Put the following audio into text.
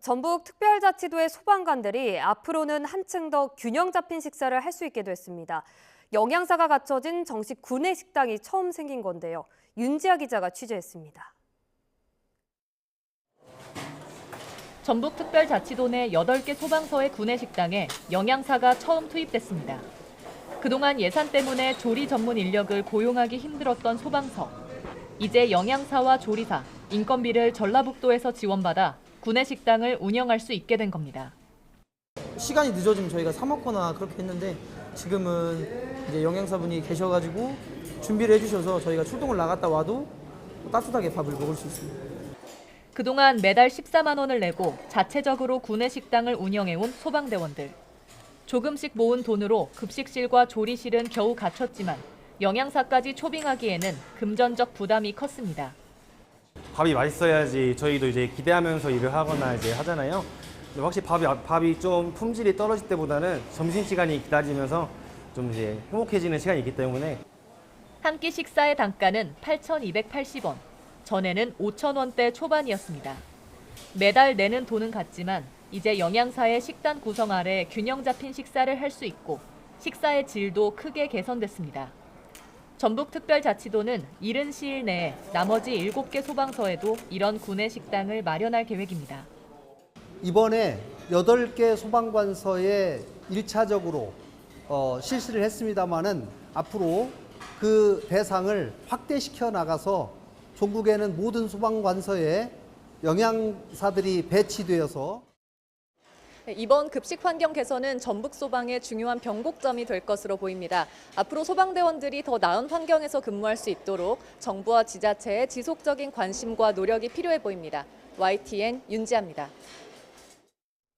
전북 특별자치도의 소방관들이 앞으로는 한층 더 균형 잡힌 식사를 할 수 있게 됐습니다. 영양사가 갖춰진 정식 구내 식당이 처음 생긴 건데요. 윤지아 기자가 취재했습니다. 전북 특별자치도 내 8개 소방서의 구내 식당에 영양사가 처음 투입됐습니다. 그동안 예산 때문에 조리 전문 인력을 고용하기 힘들었던 소방서. 이제 영양사와 조리사, 인건비를 전라북도에서 지원받아 구내식당을 운영할 수 있게 된 겁니다. 시간이 늦어지면 저희가 사 먹거나 그렇게 했는데 지금은 이제 영양사분이 계셔가지고 준비를 해주셔서 저희가 출동을 나갔다 와도 따뜻하게 밥을 먹을 수 있습니다. 그동안 매달 14만 원을 내고 자체적으로 구내식당을 운영해온 소방대원들. 조금씩 모은 돈으로 급식실과 조리실은 겨우 갖췄지만 영양사까지 초빙하기에는 금전적 부담이 컸습니다. 밥이 맛있어야지 저희도 이제 기대하면서 일을 하거나 이제 하잖아요. 근데 확실히 밥이 밥이 좀 품질이 떨어질 때보다는 점심 시간이 기다리면서 좀 이제 행복해지는 시간이 있기 때문에 한 끼 식사의 단가는 8,280원. 전에는 5,000원대 초반이었습니다. 매달 내는 돈은 같지만 이제 영양사의 식단 구성 아래 균형 잡힌 식사를 할 수 있고 식사의 질도 크게 개선됐습니다. 전북특별자치도는 이른 시일 내에 나머지 7개 소방서에도 이런 구내 식당을 마련할 계획입니다. 이번에 8개 소방관서에 1차적으로 어, 실시를 했습니다마는 앞으로 그 대상을 확대시켜 나가서 전국에는 모든 소방관서에 영양사들이 배치되어서 네, 이번 급식 환경 개선은 전북 소방의 중요한 변곡점이 될 것으로 보입니다. 앞으로 소방대원들이 더 나은 환경에서 근무할 수 있도록 정부와 지자체의 지속적인 관심과 노력이 필요해 보입니다. YTN 윤지아입니다.